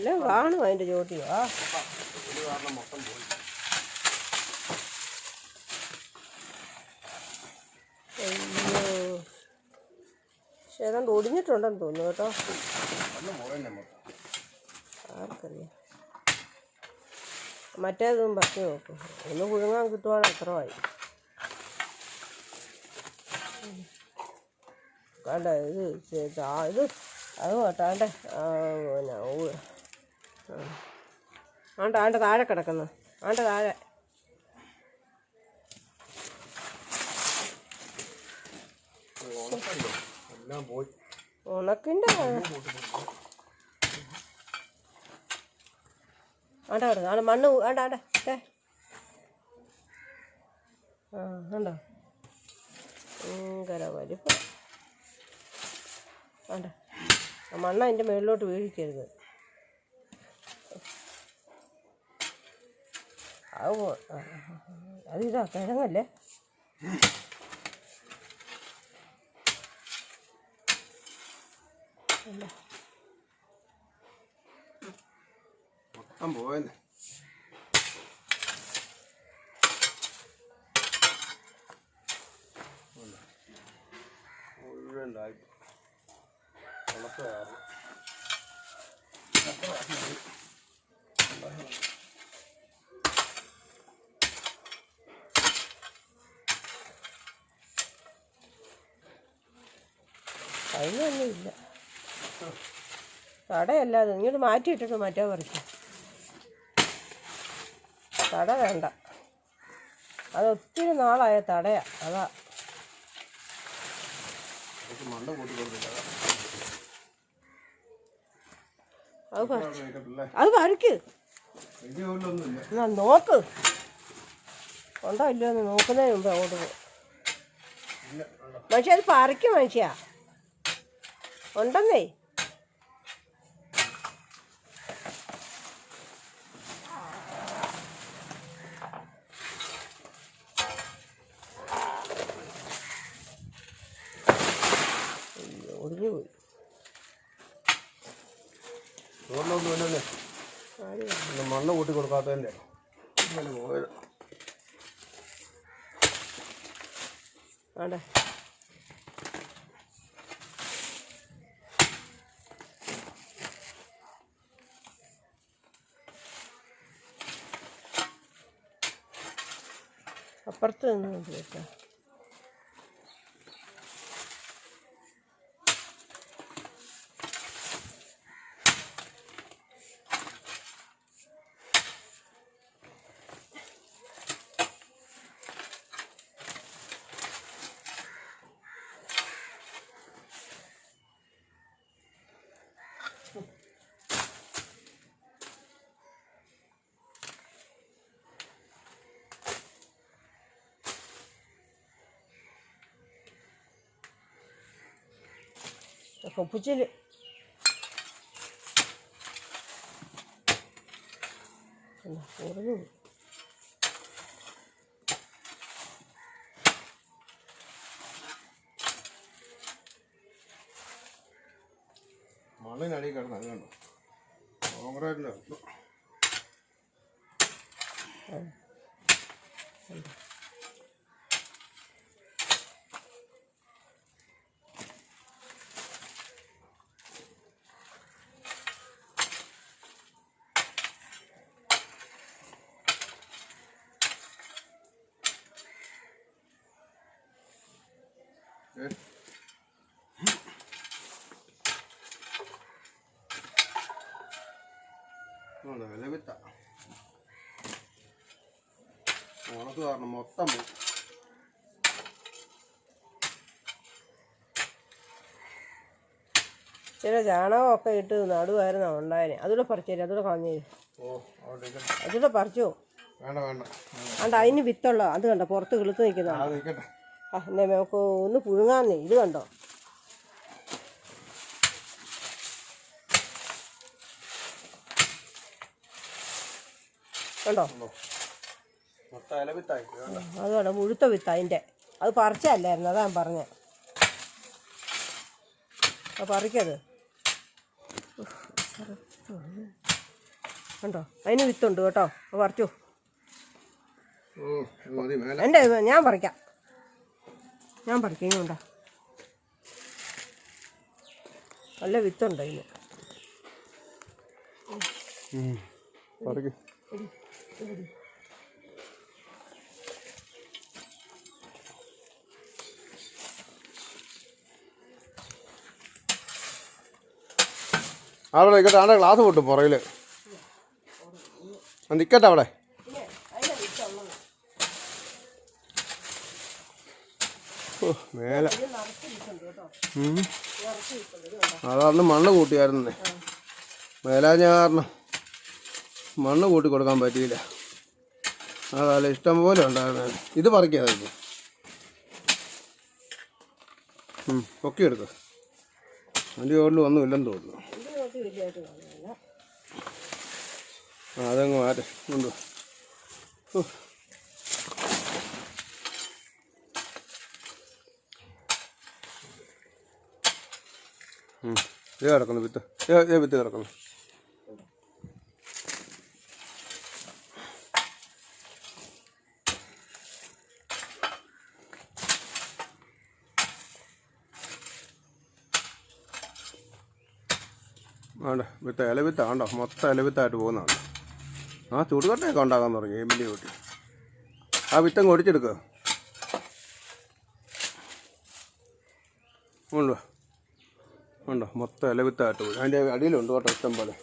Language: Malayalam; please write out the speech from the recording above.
എല്ലാം കാണും അതിന്റെ ചോട്ടിയോ? അയ്യോ. പക്ഷെ ഏതാണ്ട് ഒടിഞ്ഞിട്ടുണ്ടെന്ന് തോന്നുന്നു കേട്ടോ. ആർക്കറിയാം. മറ്റേതും പറ്റി നോക്കും. ഒന്ന് പുഴുങ്ങാൻ കിട്ടുവാണെങ്കിൽ അത്രമായി കണ്ട ഇത് ഇത് അത് കേട്ടാണ്ട് പിന്നെ. ആണ്ട ആണ്ട താഴെ കിടക്കുന്നു. ആണ്ട താഴെ. ഉണക്കിന്റെ ആണ്ട കിടക്കുന്നു ആണ്ട മണ്ണ് ആണ്ട ആണ്ട. ഏ ആ ഉണ്ടോ ഭയങ്കര വലിപ്പം. ആണ്ട. ആ മണ്ണ് അതിന്റെ മുകളിലോട്ട് വീഴിക്കരുത്. അത് ഇതാ കിഴങ്ങല്ലേ? മൊത്തം പോയെന്നെ. മുഴുവൻ ഉണ്ടായി അതിനൊന്നും ഇല്ല. തടയല്ലാതെ ഇങ്ങോട്ട് മാറ്റിയിട്ടിട്ട് മറ്റേ പറിക്കും. തട വേണ്ട. അത് ഒത്തിരി നാളായ തടയാ. അതാ. അത് പറിക്ക്. എന്നാ നോക്ക്. ഉണ്ടോ ഇല്ലയോ എന്ന് നോക്കുന്നതിന് മുമ്പ് അങ്ങോട്ട് പോകും മനുഷ്യ അത് പറിക്കും മനുഷ്യ. ഉണ്ടെന്നേ. ഒടിഞ്ഞു പോയി ചോറിനൊന്നും ഇല്ലല്ലേ ആരും പിന്നെ മണ്ണ് കൂട്ടി കൊടുക്കാത്തതിന്റെ. പോയത് ആണ്ടെ apartando, Blanca. കൊപ്പിച്ചിൽ കുറഞ്ഞു പോയി മണ്ണിനടിയിൽ കിടന്ന് അത് കണ്ടോ കോൺക്രീറ്റിന്റെ വില വിത്ത. ഉണക്ക് കാരണം മൊത്തം പോയി ചില ചാണകമൊക്കെ ഇട്ട് നടുവായിരുന്നു ഉണ്ടായനെ. അതുകൂടെ പറിച്ചേരും അതുകൂടെ കളഞ്ഞു ഓ അവിടെ നിൽക്കട്ടെ അതുകൂടെ പറിച്ചോ. വേണ്ട വേണ്ട. അണ്ട അതിന് വിത്തുള്ള അത് കണ്ട പുറത്ത് കിളുത്ത് നിൽക്കുന്ന എന്നെ നമുക്ക് ഒന്ന് പുഴുങ്ങാന്നേ ഇത് കണ്ടോ? അത് കണ്ടോ? മുഴുത്ത വിത്ത അതിന്റെ. അത് പറിച്ചല്ലായിരുന്നു അതാ ഞാൻ പറഞ്ഞത് പറിക്കത് കണ്ടോ? അതിന് വിത്തുണ്ട് കേട്ടോ. പറിച്ചു. എന്റെ ഞാൻ പറിക്കാം. ഞാൻ പഠിക്കുന്നുണ്ട നല്ല വിത്തുണ്ട് അതിന്. അവിടെ നിൽക്കട്ടെ ആണ്ടെ ക്ലാസ് പൊട്ടും പുറകിൽ നിൽക്കട്ടെ അവിടെ. മേലെ. അതാണ് മണ്ണ് കൂട്ടിയായിരുന്നേ. മേലാഞ്ഞ കാരണം മണ്ണ് കൂട്ടി കൊടുക്കാൻ പറ്റിയില്ല. അതല്ല ഇഷ്ടം പോലെ ഉണ്ടായിരുന്നു. ഇത് പറിക്കാതെ എടുത്ത് അതിന്റെ ചോട്ടിൽ ഒന്നും ഇല്ലെന്ന് തോന്നുന്നു. അതങ്ങ് മാറ്റേ. കൊണ്ടു ഇത് കിടക്കുന്നു വിത്ത്. ഏ വിത്ത് കിടക്കുന്നു. ആണ്ട് വിത്ത് ഇലവിത്താണ്ടോ മൊത്തം ഇലവിത്തായിട്ട് പോകുന്നതാണ്. ആ ചൂടുകട്ടയൊക്കെ ഉണ്ടാകാൻ തുടങ്ങി എമ്മിന്റെ വീട്ടിൽ ആ വിത്തങ്ങ് ഒടിച്ചെടുക്കുക ഉണ്ടോ? ഉണ്ടോ? മൊത്തം ഇലവിത്തായിട്ട് പോയി. അതിന്റെ അടിയിലുണ്ട് കേട്ടോ ഇഷ്ടം പോലെ